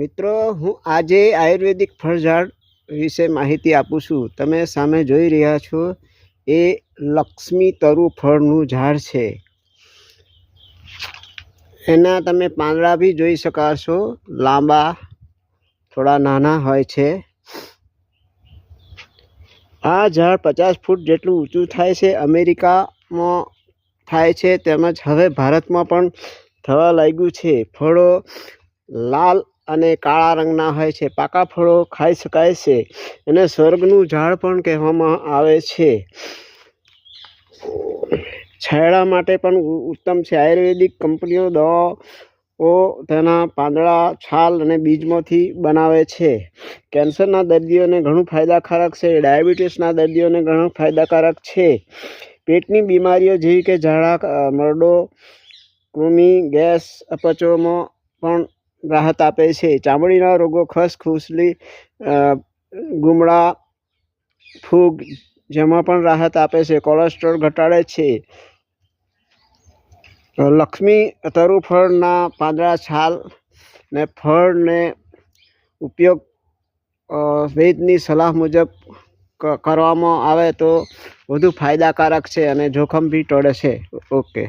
મિત્રો, હું આજે આયુર્વેદિક ફળઝાડ વિશે માહિતી આપું છું. તમે સામે જોઈ રહ્યા છો, એ લક્ષ્મી તરુ ફળનું ઝાડ છે. એના તમે પાંદડા બી જોઈ શકાશો. લાંબા, થોડા નાના હોય છે. આ ઝાડ પચાસ ફૂટ જેટલું ઊંચું થાય છે. અમેરિકામાં થાય છે. તેમજ હવે ભારતમાં પણ થવા લાગ્યું છે. ફળો લાલ અને કાળા રંગના હોય છે. પાકા ફળો ખાઈ શકાય છે એને સ્વર્ગનું ઝાડ પણ કહેવામાં આવે છે. છાયડા માટે પણ ઉત્તમ છે. આયુર્વેદિક કંપનીઓ દવાઓ તેના પાંદડા, છાલ અને બીજમાંથી બનાવે છે. કેન્સરના દર્દીઓને ઘણું ફાયદાકારક છે. ડાયાબિટીસના દર્દીઓને ઘણું ફાયદાકારક છે. પેટની બીમારીઓ જેવી કે ઝાડા મરડો, કૃમિ, ગેસ, અપચોમાં પણ રાહત આપે છે. ચામડીના રોગો ખસ ખુસલી ગુમડા, ફૂગ જેમાં પણ રાહત આપે છે. કોલેસ્ટ્રોલ ઘટાડે છે. લક્ષ્મી તરુ ફળના પાંદડા, છાલ ને ફળને ઉપયોગ વૈદની સલાહ મુજબ કરવામાં આવે તો વધુ ફાયદાકારક છે અને જોખમ બી ટળે છે. ઓકે.